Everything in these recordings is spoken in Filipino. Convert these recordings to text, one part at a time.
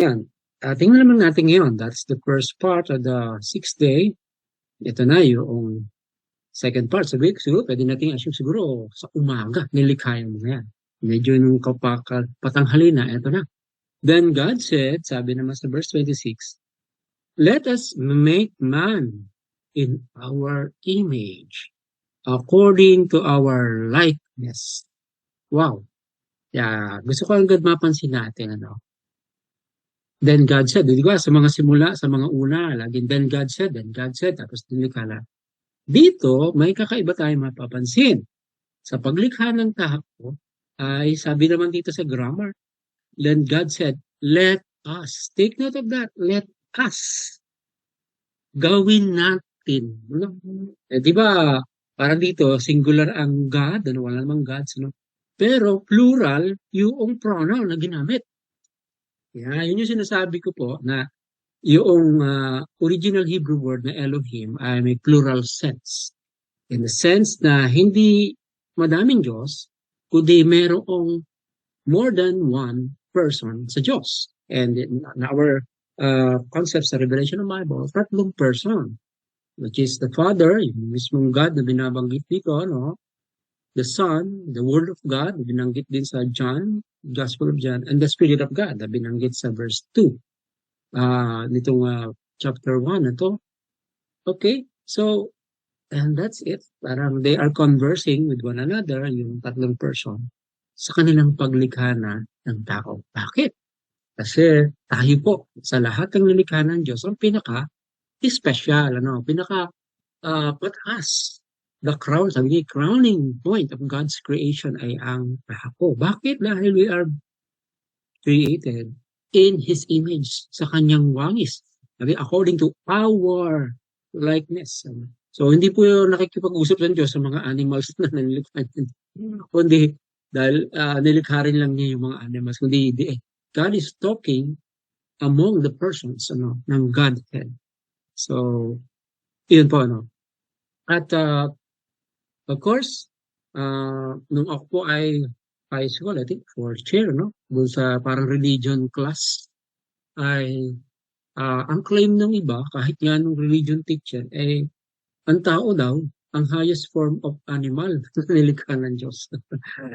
Yan. Uh, tingnan naman natin ngayon. That's the first part of the sixth day. Ito na yung second part. Sabi, siguro pwede natin assume siguro sa umaga nilikha yung mga yan. Medyo nung kapag patanghali na, ito na. Then God said, sabi naman sa verse 26, Let us make man in our image, according to our likeness. Wow. Yeah, gusto ko agad mapansin natin, ano. Then God said, di ba, sa mga simula, sa mga una, laging then God said, then God said, tapos nilikha na. Dito, may kakaiba tayong mapapansin. Sa paglikha ng tao, ay sabi naman dito sa grammar, then God said, let us. Take note of that. Let us. Gawin natin. Eh, di ba, parang dito, singular ang God, ano, wala namang gods, no? Pero plural yung pronoun na ginamit. Yeah, yun yung sinasabi ko po na yung uh, original Hebrew word na Elohim ay may plural sense. In the sense na hindi madaming Diyos, kundi merong more than one person sa Diyos. And in our uh, concept sa Revelation of Bible, tatlong person, which is the Father, yung mismong God na binabanggit dito, no? The Son, the Word of God, binanggit din sa John, Gospel of John, and the Spirit of God, na binanggit sa verse 2. Uh, nitong uh, chapter 1 na to. Okay, so, and that's it. Parang they are conversing with one another, yung tatlong person, sa kanilang paglikha na ng tao. Bakit? Kasi tayo po, sa lahat ng nilikha ng Diyos, ang pinaka special, ano, pinaka uh, pataas the crown, sabi crowning point of God's creation ay ang tao. Bakit? Dahil we are created in His image, sa kanyang wangis. Sabi, according to our likeness. So, hindi po yung nakikipag-usap ng Diyos sa mga animals na nilikha niya. Kundi, dahil uh, nilikha rin lang niya yung mga animals. Kundi, di, God is talking among the persons ano, ng Godhead. So, yun po, ano. At uh, Of course, uh, nung ako po ay high school, I think, fourth year, no? Doon sa parang religion class, ay uh, ang claim ng iba, kahit nga nung religion teacher, eh, ang tao daw, ang highest form of animal na nilikha ng Diyos.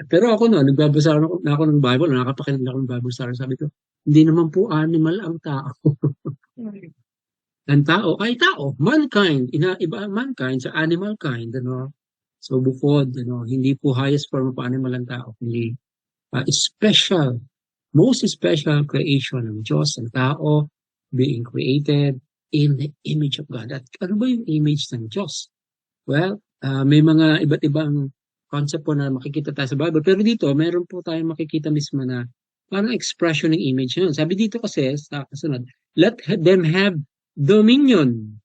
Pero ako no, nagbabasa ako, na ako ng Bible, nakakapakinig ako ng Bible sa sabi ko, hindi naman po animal ang tao. ang tao ay tao, mankind, ina, iba mankind sa animal kind, ano, So bukod, you know, hindi po highest form of animal ang tao, kundi uh, special, most special creation ng Diyos, ang tao, being created in the image of God. At ano ba yung image ng Diyos? Well, uh, may mga iba't ibang concept po na makikita tayo sa Bible. Pero dito, meron po tayong makikita mismo na parang expression ng image yun. Sabi dito kasi, sa kasunod, let them have dominion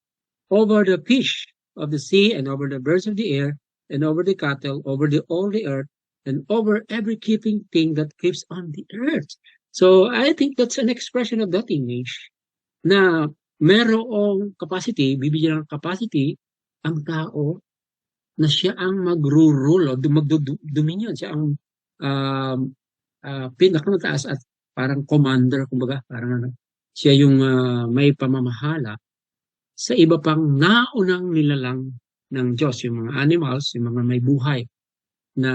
over the fish of the sea and over the birds of the air and over the cattle, over the all the earth, and over every keeping thing that keeps on the earth. So I think that's an expression of that image na merong capacity, bibigyan ng capacity ang tao na siya ang magro-rule o magdo-dominion. Siya ang um, uh, pinakamataas at parang commander, kumbaga, parang ano, siya yung uh, may pamamahala sa iba pang naunang nilalang ng Diyos, yung mga animals, yung mga may buhay na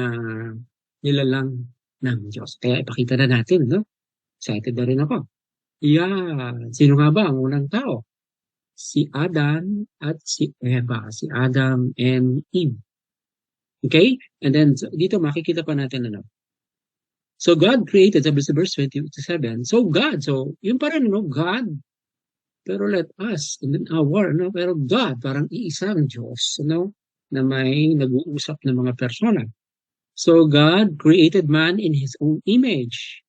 nilalang ng Diyos. Kaya ipakita na natin, no? Excited na rin ako. Yeah, sino nga ba ang unang tao? Si Adam at si Eva, si Adam and Eve. Okay? And then dito makikita pa natin ano. So God created, sabi sa verse 27, so God, so yun pa rin, no? God pero let us, in our, no? pero God, parang iisang Diyos, no? na may nag-uusap ng mga persona. So God created man in His own image.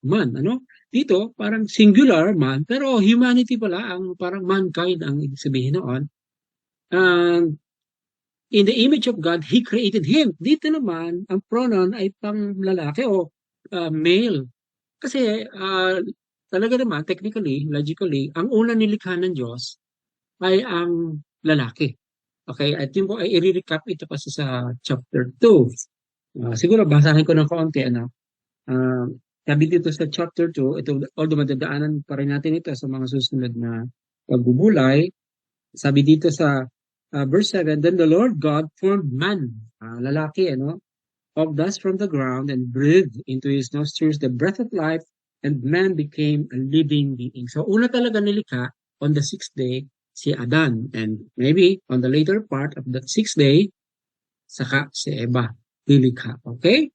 Man, ano? Dito, parang singular man, pero humanity pala, ang parang mankind ang ibig sabihin noon. And in the image of God, He created him. Dito naman, ang pronoun ay pang lalaki o uh, male. Kasi uh, talaga naman, technically, logically, ang una nilikha ng Diyos ay ang lalaki. Okay, at yun po ay i-recap ito kasi sa chapter 2. Uh, ah, siguro basahin ko ng konti, ano. Uh, sabi dito sa chapter 2, ito, although madadaanan pa rin natin ito sa mga susunod na pagbubulay, sabi dito sa uh, verse 7, Then the Lord God formed man, uh, lalaki, ano, of dust from the ground and breathed into his nostrils the breath of life and man became a living being. So una talaga nilikha on the sixth day si Adan and maybe on the later part of the sixth day saka si Eva nilikha. Okay?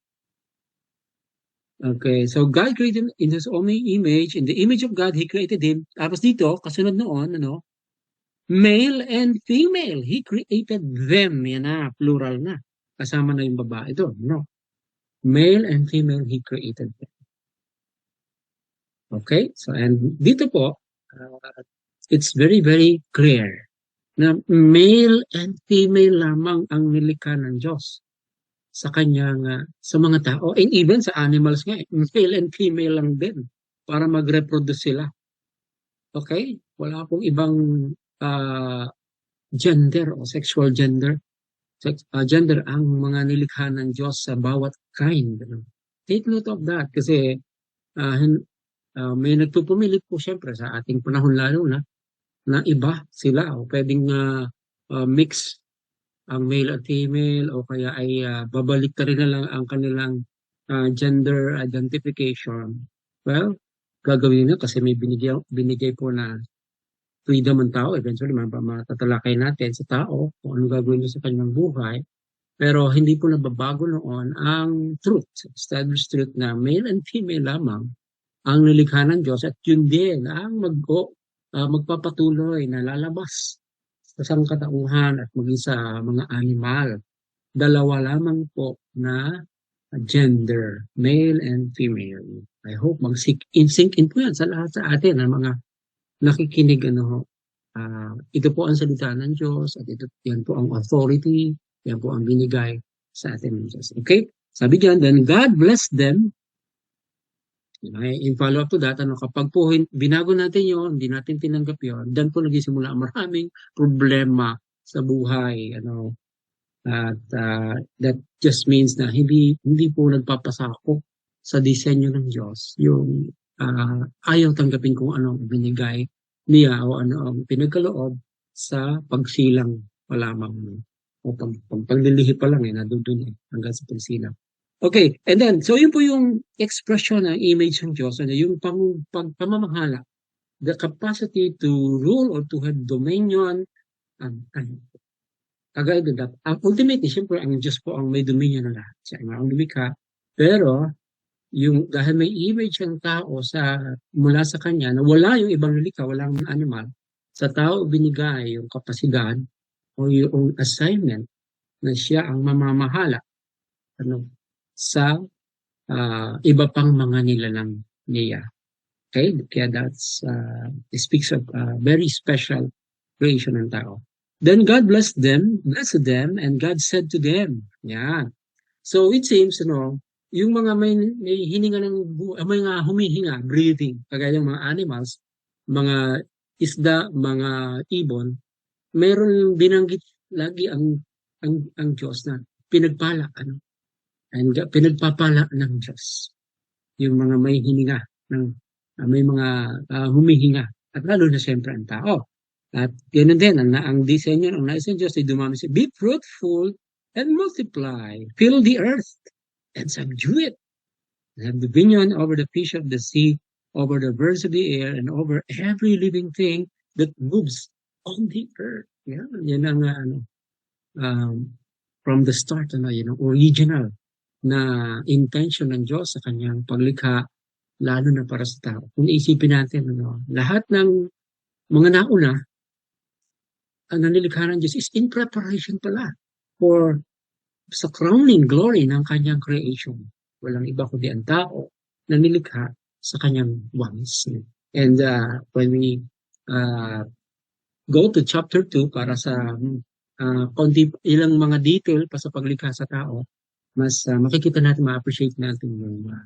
Okay, so God created in His own image, in the image of God, He created him. Tapos dito, kasunod noon, ano, male and female, He created them. Yan na, plural na. Kasama na yung babae doon, no? Male and female, He created them. Okay, so and dito po, uh, it's very, very clear na male and female lamang ang nilikha ng Diyos sa kanyang uh, sa mga tao. And even sa animals nga eh, male and female lang din para mag-reproduce sila. Okay? Wala pong ibang uh, gender o sexual gender. Sex, uh, gender ang mga nilikha ng Diyos sa bawat kind. Take note of that kasi uh, uh, may nagpupumilit po syempre sa ating panahon lalo na na iba sila o pwedeng uh, uh, mix ang male at female o kaya ay uh, babalik rin na lang ang kanilang uh, gender identification. Well, gagawin na kasi may binigay, binigay po na freedom ang tao. Eventually, matatalakay natin sa tao kung anong gagawin niya sa kanyang buhay. Pero hindi po nababago noon ang truth, established truth na male and female lamang ang nilikha ng Diyos at yun din ang mag, uh, magpapatuloy na lalabas sa sangkatauhan at maging sa mga animal. Dalawa lamang po na gender, male and female. I hope mag-sink in, sink in po yan sa lahat sa atin, ang mga nakikinig ano uh, ito po ang salita ng Diyos at ito yan po ang authority, yan po ang binigay sa atin ng Diyos. Okay? Sabi diyan, then God bless them in follow-up to that, ano, kapag po binago natin yon hindi natin tinanggap yon dan po nagsisimula ang maraming problema sa buhay. Ano, at uh, that just means na hindi hindi po nagpapasako sa disenyo ng Diyos yung uh, ayaw tanggapin kung ano ang binigay niya o ano ang pinagkaloob sa pagsilang pa lamang o pag, pag, paglilihi pa lang eh, nadudun eh, hanggang sa pagsilang. Okay, and then, so yun po yung expression ng image ng Diyos, ano, yung pang, pag, pamamahala, the capacity to rule or to have dominion, and, and kagaya din. Ang ultimately, siyempre, ang Diyos po ang may dominion na lahat. Siya ang lumikha. Pero, yung, dahil may image ang tao sa, mula sa kanya, na wala yung ibang lika, walang animal, sa tao binigay yung kapasidad o yung assignment na siya ang mamamahala. Ano, sa uh, iba pang mga nilalang niya. Okay? Kaya that's, uh, it speaks of uh, very special creation ng tao. Then God blessed them, blessed them, and God said to them, yan. So it seems, know, yung mga may, may hininga ng buhay, may mga humihinga, breathing, kagaya ng mga animals, mga isda, mga ibon, mayroon binanggit lagi ang ang ang Diyos na pinagpala ano and pinagpapala ng Diyos. Yung mga may hininga, ng, uh, may mga uh, humihinga, at lalo na siyempre ang tao. At ganoon din, ang, ang disenyo, ang nais ng Diyos ay dumami siya, be fruitful and multiply, fill the earth and subdue it. Have dominion over the fish of the sea, over the birds of the air, and over every living thing that moves on the earth. Yan, yan ang ano, um, from the start, ano, yun ang original na intention ng Diyos sa kanyang paglikha, lalo na para sa tao. Kung isipin natin, ano, lahat ng mga nauna, ang nanilikha ng Diyos is in preparation pala for sa crowning glory ng kanyang creation. Walang iba kundi ang tao na nilikha sa kanyang wangis. And uh, when we uh, go to chapter 2 para sa uh, konti ilang mga detail pa sa paglikha sa tao, mas uh, makikita natin, ma-appreciate natin yung uh,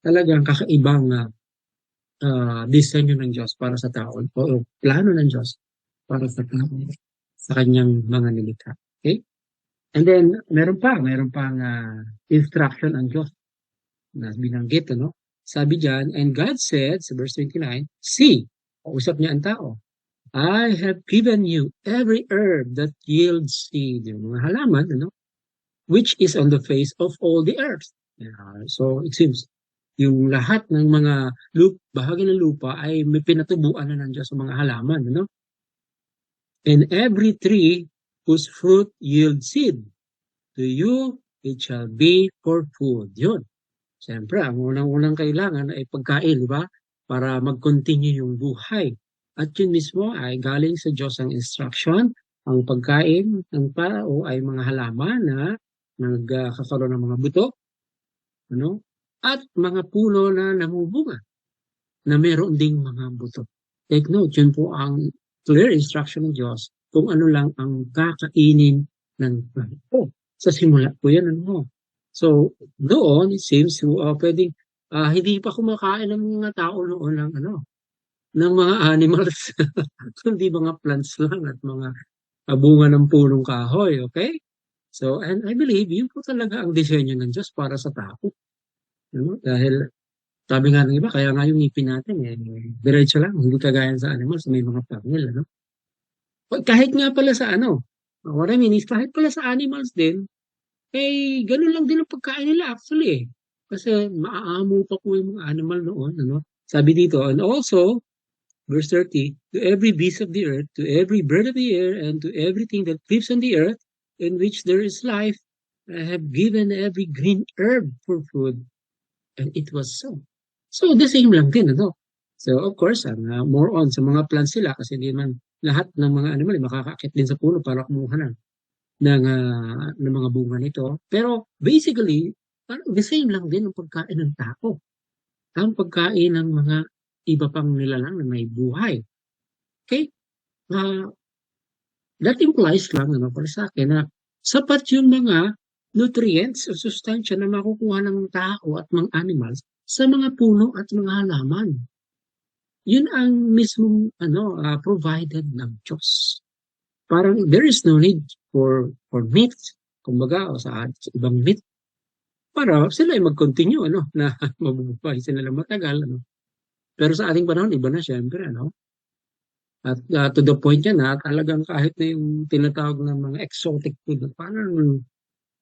talagang kakaibang uh, uh, disenyo ng Diyos para sa tao o, o plano ng Diyos para sa tao sa kanyang mga nilikha. Okay? And then, meron pa, meron pang uh, instruction ang Diyos na binanggit, ano? sabi diyan, and God said, sa verse 29, See, kausap niya ang tao, I have given you every herb that yields seed, yung mga halaman, ano, which is on the face of all the earth. Yeah, so it seems, yung lahat ng mga lup, bahagi ng lupa ay may pinatubuan na nandiyan sa mga halaman, ano? And every tree whose fruit yields seed, to you it shall be for food. Yun. Siyempre, ang unang-unang kailangan ay pagkain, di ba? Para mag-continue yung buhay. At yun mismo ay galing sa Diyos ang instruction. Ang pagkain ng tao ay mga halaman na nagkakaroon ng mga buto, ano? At mga puno na namubunga na meron ding mga buto. Take note, yun po ang clear instruction ng Diyos kung ano lang ang kakainin ng tao. Sa simula po yan, ano? So, doon, it seems, uh, pwedeng, uh, hindi pa kumakain ng mga tao noon ng, ano, ng mga animals, kundi mga plants lang at mga uh, bunga ng punong kahoy, okay? So, and I believe, yun po talaga ang disenyo ng Diyos para sa tao. You Dahil, sabi nga ng iba, kaya nga yung ngipin natin, eh, diretso lang, hindi kagaya sa animals, may mga pangil, ano? Kahit nga pala sa ano, what I mean is, kahit pala sa animals din, eh, ganun lang din ang pagkain nila actually eh. Kasi maaamo pa po yung mga animal noon, ano? Sabi dito, and also, verse 30, to every beast of the earth, to every bird of the air, and to everything that lives on the earth, in which there is life, I have given every green herb for food. And it was so. So, the same lang din, ano? So, of course, uh, more on sa mga plants sila kasi hindi man lahat ng mga animal ay makakaakit din sa puno para kumuha ng, ng, uh, ng mga bunga nito. Pero basically, the same lang din ang pagkain ng tao. Ang pagkain ng mga iba pang nilalang na may buhay. Okay? Uh, that implies lang ano, para sa akin na sapat yung mga nutrients o sustansya na makukuha ng tao at mga animals sa mga puno at mga halaman. Yun ang mismong ano, uh, provided ng Diyos. Parang there is no need for for meat, kumbaga, o sa, sa ibang meat, para sila ay mag-continue, ano, na mabubuhay sila lang matagal, ano. Pero sa ating panahon, iba na siyempre, ano. At uh, to the point yan, na talagang kahit na yung tinatawag ng mga exotic food, parang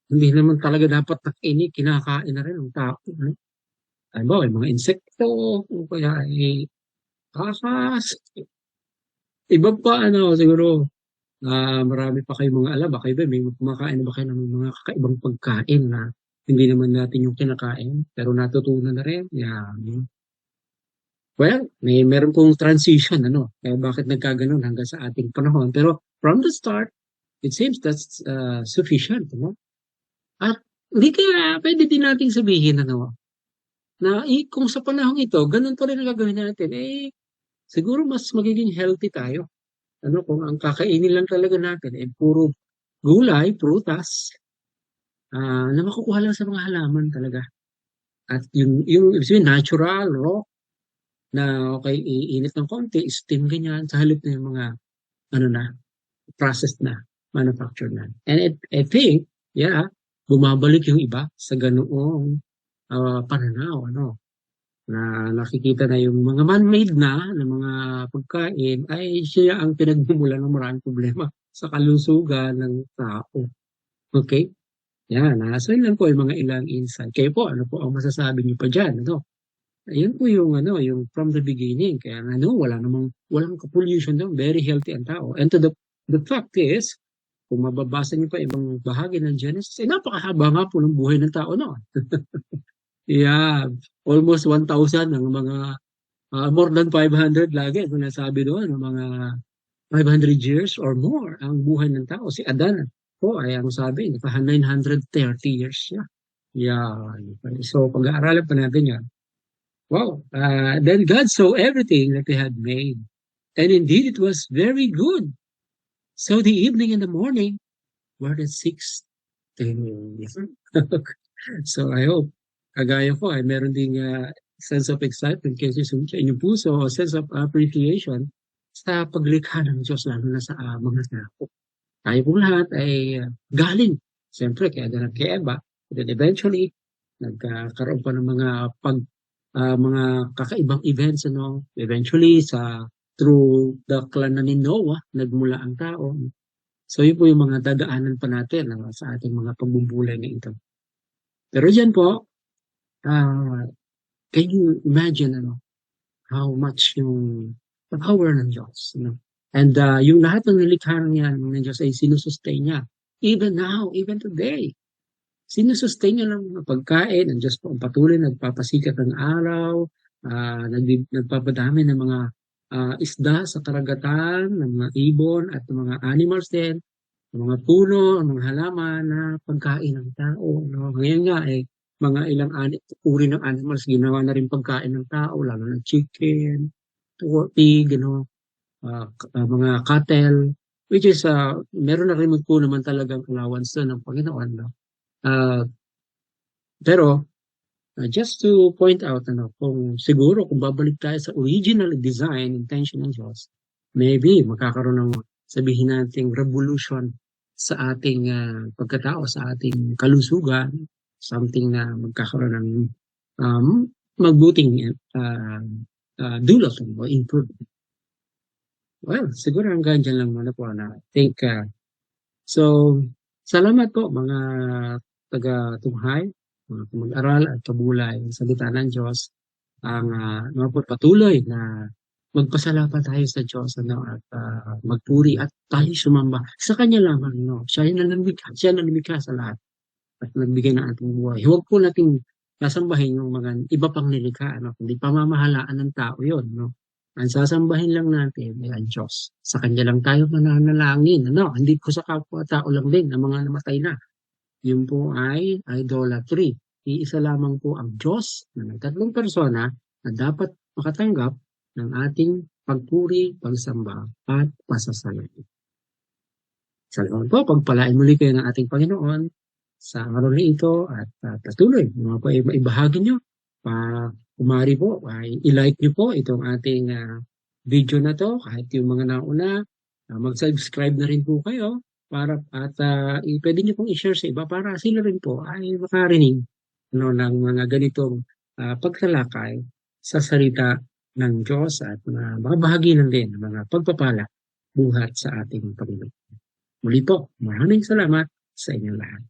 hindi naman talaga dapat nakaini, kinakain na rin ng tao. Ano? Ano ba, mga insekto, o kaya ay ahas. Iba pa, ano, siguro, uh, marami pa kayong mga alam. Baka iba, may kumakain na ba kayo ng mga kakaibang pagkain na hindi naman natin yung kinakain, pero natutunan na rin. Yan. Well, may meron pong transition, ano, kaya bakit nagkaganon hanggang sa ating panahon. Pero from the start, it seems that's uh, sufficient, ano? At hindi kaya pwede din nating sabihin, ano, na eh, kung sa panahon ito, ganun pa rin ang gagawin natin, eh, siguro mas magiging healthy tayo. Ano, kung ang kakainin lang talaga natin, eh, puro gulay, prutas, uh, na makukuha lang sa mga halaman talaga. At yung, yung sabihin, natural, raw, na okay, iinit ng konti, steam ganyan, sa halip na yung mga, ano na, processed na, manufactured na. And it, I think, yeah, bumabalik yung iba sa ganoong uh, pananaw, ano, na nakikita na yung mga man-made na na mga pagkain ay siya ang pinagmumulan ng maraming problema sa kalusugan ng tao. Okay? Yan, yun lang po yung mga ilang insight. Kayo po, ano po ang masasabi niyo pa dyan? Ano? Ayun po yung ano, yung from the beginning. Kaya ano, wala namang, walang pollution doon. Very healthy ang tao. And to the, the fact is, kung mababasa niyo pa ibang bahagi ng Genesis, eh, napakahaba nga po ng buhay ng tao noon. yeah, almost 1,000 ng mga, uh, more than 500 lagi, kung nasabi doon, ng mga 500 years or more ang buhay ng tao. Si Adan po ay ang sabi, naka 930 years siya. Yeah. So, pag-aaralan pa natin yan. Wow. Uh, then God saw everything that He had made. And indeed, it was very good. So the evening and the morning were the sixth day. so I hope, kagaya ko, ay meron ding uh, sense of excitement kasi sa inyong puso o sense of appreciation sa paglikha ng Diyos, lalo na sa uh, mga tao. Tayo po lahat ay uh, galing, siyempre, kaya Adan at kay Eva, then eventually, nagkaroon pa ng mga pag ah, mga kakaibang events ano? Eventually sa through the clan na ni Noah nagmula ang tao. So yun po yung mga dadaanan pa natin ano, sa ating mga pagbubulay na ito. Pero yan po ah can you imagine ano? How much yung power ng Diyos no? and uh, yung lahat ng nilikha niya ng Diyos ay sinusustain niya. Even now even today sinusustain niya ng pagkain ang Diyos po ang patuloy nagpapasikat ng araw uh, nag, nagpapadami ng mga uh, isda sa karagatan, ng mga ibon at ng mga animals din, ng mga puno, mga halaman na pagkain ng tao. No? Ngayon nga, eh, mga ilang ani, uri ng animals ginawa na rin pagkain ng tao, lalo na chicken, pig, ano, uh, uh, mga cattle, which is, uh, meron na rin po naman talagang allowance ng Panginoon. No? Uh, pero, Uh, just to point out, ano, kung siguro kung babalik tayo sa original design, intention ng Diyos, maybe magkakaroon ng sabihin nating revolution sa ating uh, pagkatao, sa ating kalusugan, something na magkakaroon ng um, magbuting uh, uh, dulot o improvement. Well, siguro hanggang dyan lang muna po na I think uh, so salamat po mga taga-tunghay mag-aral at pabulay sa salita ng Diyos ang uh, patuloy na magpasalamat tayo sa Diyos ano, at uh, magpuri at tayo sumamba sa Kanya lamang. No? Siya yung nanamigka, siya nanamigka sa lahat at nagbigay ng ating buhay. Huwag po nating sasambahin yung mga iba pang nilikha, ano? kundi pamamahalaan ng tao yon no? Ang sasambahin lang natin ay ang Diyos. Sa Kanya lang tayo mananalangin. Ano? Hindi ko sa kapwa-tao lang din, ang mga namatay na. Yun po ay idolatry. Iisa lamang po ang Diyos na may tatlong persona na dapat makatanggap ng ating pagpuri, pagsamba at pasasalamat. Salamat po, pagpalain muli kayo ng ating Panginoon sa araw ito at uh, patuloy. Mga po ay nyo. Pa, kumari po, ay ilike nyo po itong ating uh, video na to kahit yung mga nauna. Uh, mag-subscribe na rin po kayo para at uh, pwede niyo pong i-share sa iba para sila rin po ay makarinig no, ng mga ganitong uh, pagtalakay sa salita ng Diyos at mga, mga bahagi ng din mga pagpapala buhat sa ating Panginoon. Muli po, maraming salamat sa inyong lahat.